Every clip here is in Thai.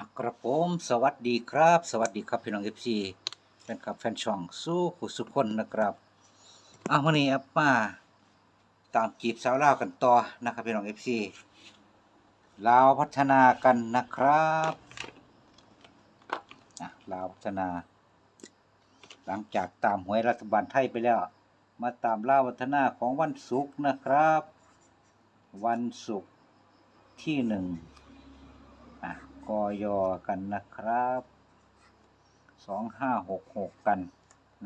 อะกระผมสวัสดีครับ สวัสดีครับพี่น้องเอฟซีแฟนคลับแฟนช่องสู้ขุสุคนนะครับอะวันนี้อัปมาตามจีบสาวลาวกันต่อนะครับพี่น้องเอฟซีลาวพัฒนากันนะครับอะลาวพัฒนา หลังจากตามหวยรัฐบาลไทยไปแล้ว มาตามลาวพัฒนาของวันศุกร์นะครับ วันศุกร์ที่หนึ่งอะ กอยอกันนะครับสองห้าหกหกกัน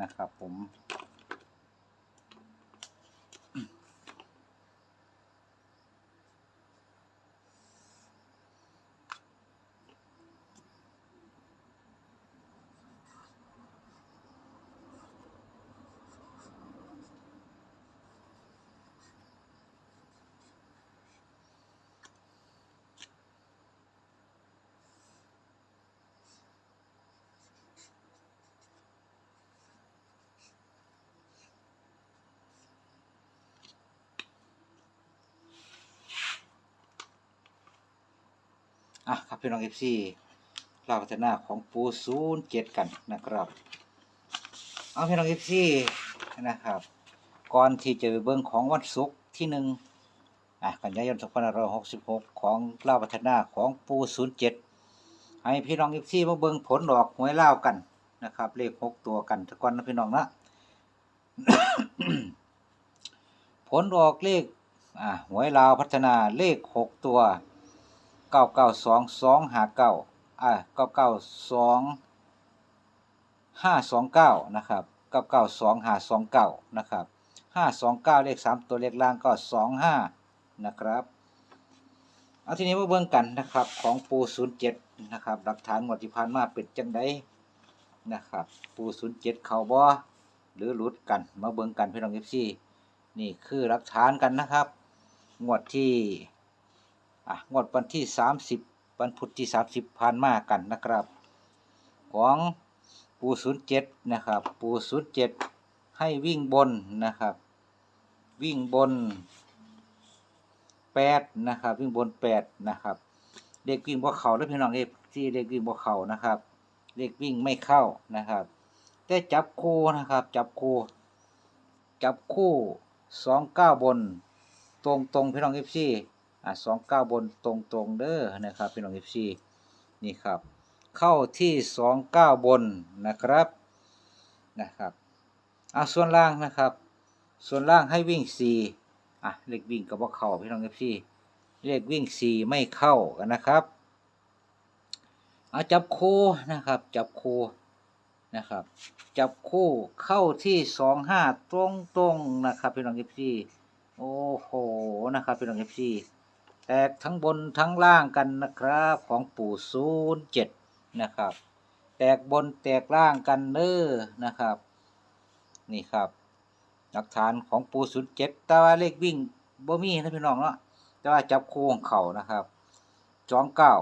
นะครับผม อะครับพี่น้องเอฟซีเราพัฒนาของปูศูนย์เจ็ดกันนะครับ เอาพี่น้องเอฟซีนะครับ ก่อนที่จะไปเบิ้งของวันศุกร์ที่หนึ่งอะกันยายนสองพันห้าร้อยหกสิบหกของเล่าพัฒนาของปูศูนย์เจ็ดให้พี่น้องเอฟซีมาเบิ้งผลดอกหวยเล่ากันนะครับ เลขหกตัวกันทุกคนนะพี่น้องนะผลออกเลขอ่าหวยลาวพัฒนาเลขหกตัว เก้าเก้าสองสองหาเก้าอ่าเก้าเก้าสองห้าสองเก้านะครับเก้าเก้าสองหาสองเก้านะครับห้าสองเก้าเลขสามตัวเลขล่างก็สองห้านะครับเอาทีนี้มาเบิ่งกันนะครับของปูศูนย์เจ็ดนะครับหลักฐานงวดที่ผ่านมาเป็นจังไดนะครับปูศูนย์เจ็ดเขาบ่หรือหลุดกันมาเบิ่งกันพี่น้องเอฟซีนี่คือหลักฐานกันนะครับงวดที่ อะงวดวันที่ 30วันพุธที่ 30ผ่านมากันนะครับ ของปู07นะครับ ปู07ให้วิ่งบนนะครับ วิ่งบน8นะครับ วิ่งบน8นะครับเด็กวิ่งบ่เข่าแล้วพี่น้องเอฟที่เด็กวิ่งบ่เข่านะครับเด็กวิ่งไม่เข้านะครับแต่จับคู่นะครับ จับคู่ จับคู่สองเก้าบน ตรงตรงพี่น้องเอฟซี อะสองเก้าบนตรงตรงเด้อนะครับพี่น้องเอฟซีนี่ครับ เข้าที่สองเก้าบนนะครับนะครับอะส่วนล่างนะครับ ส่วนล่างให้วิ่งสี่อะเลขวิ่งกับว่าเข้าพี่น้องเอฟซีเลขวิ่งสี่ไม่เข้ากันนะครับอะจับคู่นะครับ จับคู่นะครับ จับคู่เข้าที่สองห้าตรงตรงนะครับพี่น้องเอฟซีโอ้โหนะครับพี่น้องเอฟซี แตกทั้งบนทั้งล่างกันนะครับของปู่ศูนย์เจ็ดนะครับ แตกบนแตกล่างกันเน้อนะครับ นี่ครับ หลักฐานของปู่ศูนย์เจ็ดแต่ว่าเลขวิ่งบ่มีนะพี่น้องเนาะแต่ว่าจับคู่ของเขานะครับสองเก้า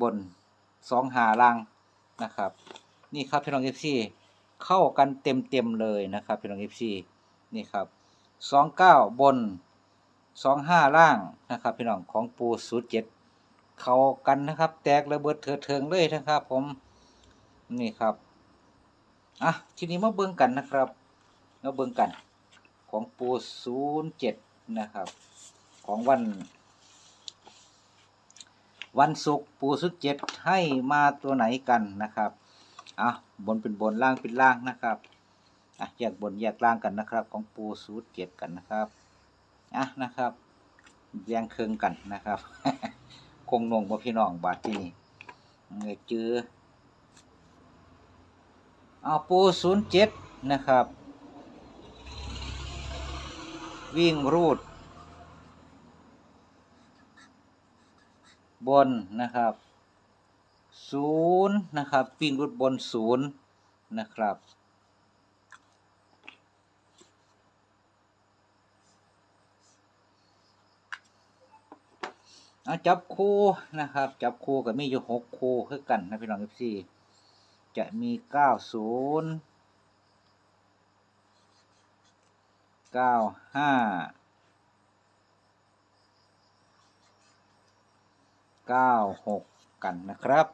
บนสองหาล่างนะครับ นี่ครับพี่น้องเอฟซีเข้ากันเต็มเต็มๆเลยนะครับพี่น้องเอฟซีนี่ครับสองเก้าบน สองห้าล่างนะครับพี่น้องของปูสูตรเจ็ดเข้ากันนะครับ แตกระเบิดเถิดเทิงเลยนะครับ ผมนี่ครับอะทีนี้มาเบิ่งกันนะครับมาเบิ่งกัน ของปูศูนย์เจ็ดนะครับ ของวัน วันศุกร์ปูสุดเจ็ดให้มาตัวไหนกันนะครับอะบนเป็นบนล่างเป็นล่างนะครับอะแยกบนแยกล่างกันนะครับ ของปูสูตรเจ็ดกันนะครับ อะนะครับแยงเครื่องกันนะครับ คงนงบ่พี่น้องบาดที่นี่เงยจื้อเอาปูศูนย์เจ็ดนะครับ วิ่งรูด บนนะครับศูนย์นะครับ วิ่งรุดบนศูนย์นะครับ เอาจับคู่นะครับ จับคู่กับมีอยู่หกคู่คือกันนะพี่น้องเอฟซีจะมีเก้าศูนย์เก้าห้าเก้าหกกันนะครับ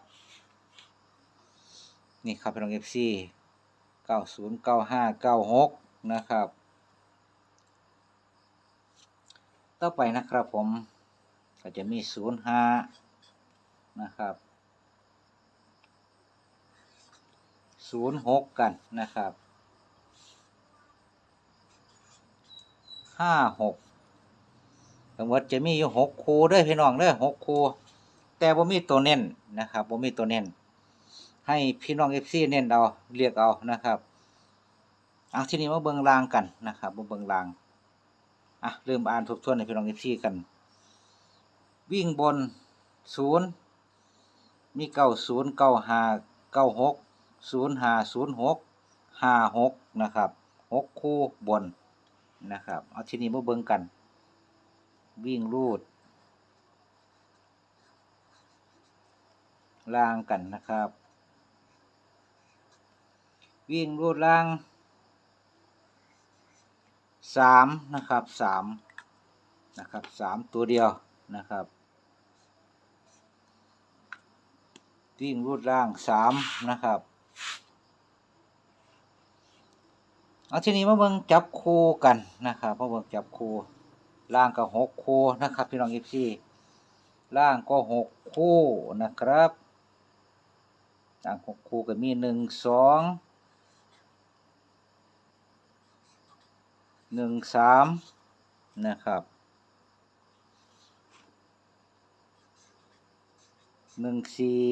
นี่ครับพี่น้อง FC 90 95 96นะครับ ต่อไปนะครับผม ก็จะมี05นะครับ06กันนะครับ56ทั้งหมดจะมีอยู่6คูด้อพี่น้องเด้อ6คูแต่บ่มีตัวเน้นนะครับบ่มีตัวเน้นให้พี่น้อง FC เน้นเอาเรียกเอานะครับอะทีนี้มาเบิงรางกันนะครับมาเบิงรางอะเริ่มอ่านทบทวนให้พี่น้อง FC กัน วิ่งบน0มี90 95 96 05 06 56นะครับ6คู่บนนะครับเอาทีนี้มาเบิ่งกัน วิ่งรูดล่างกันนะครับ วิ่งรูดล่างสามนะครับสามนะครับสามตัวเดียวนะครับ วิ่งรูดล่างสามนะครับเอาทีนี้มาเบิ่งจับคู่กันนะครับมาเบิ่งจับคู่ล่างก็หกคู่นะครับพี่น้องเอฟซีล่างก็หกคู่นะครับล่างหกคู่ก็มีหนึ่งสองหนึ่งสามนะครับหนึ่งสี่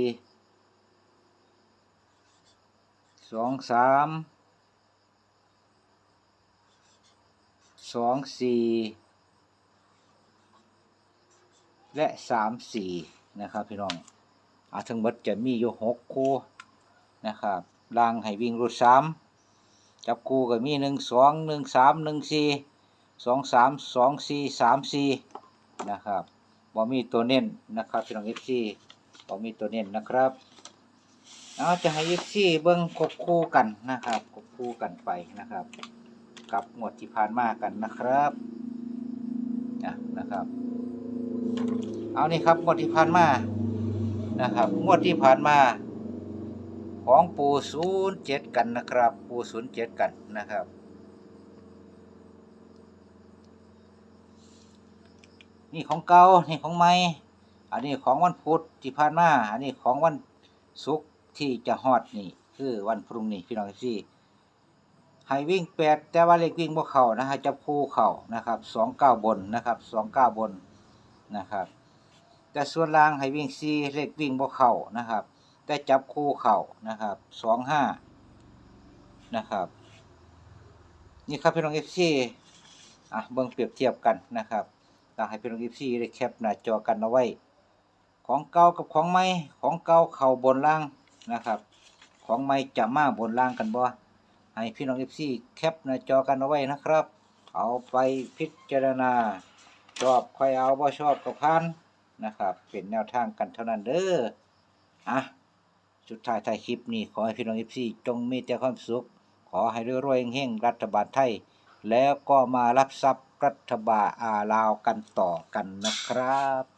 สองสามสองสี่และสามสี่นะครับพี่น้องอาทั้งหมดจะมีอยู่หกคู่นะครับล่างให้วิ่งรูดสามจับคู่ก็มีหนึ่งสองหนึ่งสามหนึ่งสี่สองสามสองสี่สามสี่นะครับบ่มีตัวเน้นนะครับพี่น้องเอฟซีบ่มีตัวเน้นนะครับ เอาจะให้เอฟซีเบิ้งควบคู่กันนะครับควบคู่กันไปนะครับ กับหมวดที่ผ่านมากันนะครับนะนะครับ เอานี่ครับงวดที่ผ่านมานะครับงวดที่ผ่านมาของปูศูนย์เจ็ดกันนะครับ ปูศูนย์เจ็ดกันนะครับ นี่ของเก่านี่ของใหม่อันนี้ของวันพุธที่ผ่านมาอันนี้ของวันศุกร์ ที่จะฮอดนี่คือวันพรุ่งนี้พี่น้องพี่ให้วิ่งแปดแต่ว่าเลขวิ่งบ่เขานะฮะจับคู่เขานะครับสองเก้าบนนะครับสองเก้าบนนะครับแต่ส่วนล่างให้วิ่งซีเลขวิ่งบ่เขานะครับ แต่จับคู่เขานะครับสองห้านะครับนี่ครับพี่น้องเอฟซีอะเบิ่งเปรียบเทียบกันนะครับอยากให้พี่น้องเอฟซีได้แคปหน้าจอกันเอาไว้ ของเก่ากับของใหม่ของเก่าเข่าบนล่าง นะครับ ของใหม่จะมาบนล่างกันบ่ให้พี่น้องเอฟซีแคปหน้าจอกันเอาไว้นะครับ เอาไปพิจารณา ชอบใค่อยเอาบ่ชอบก็พันนะครับ เป็นแนวทางกันเท่านั้นเด้ออะสุดท้ายท้ายคลิปนี้ขอให้พี่น้องเอฟซีจงมีแต่ความสุข ขอให้รวยๆเฮงๆรัฐบาลไทย แล้วก็มารับทรัพย์รัฐบาลอาลาวกันต่อกันนะครับ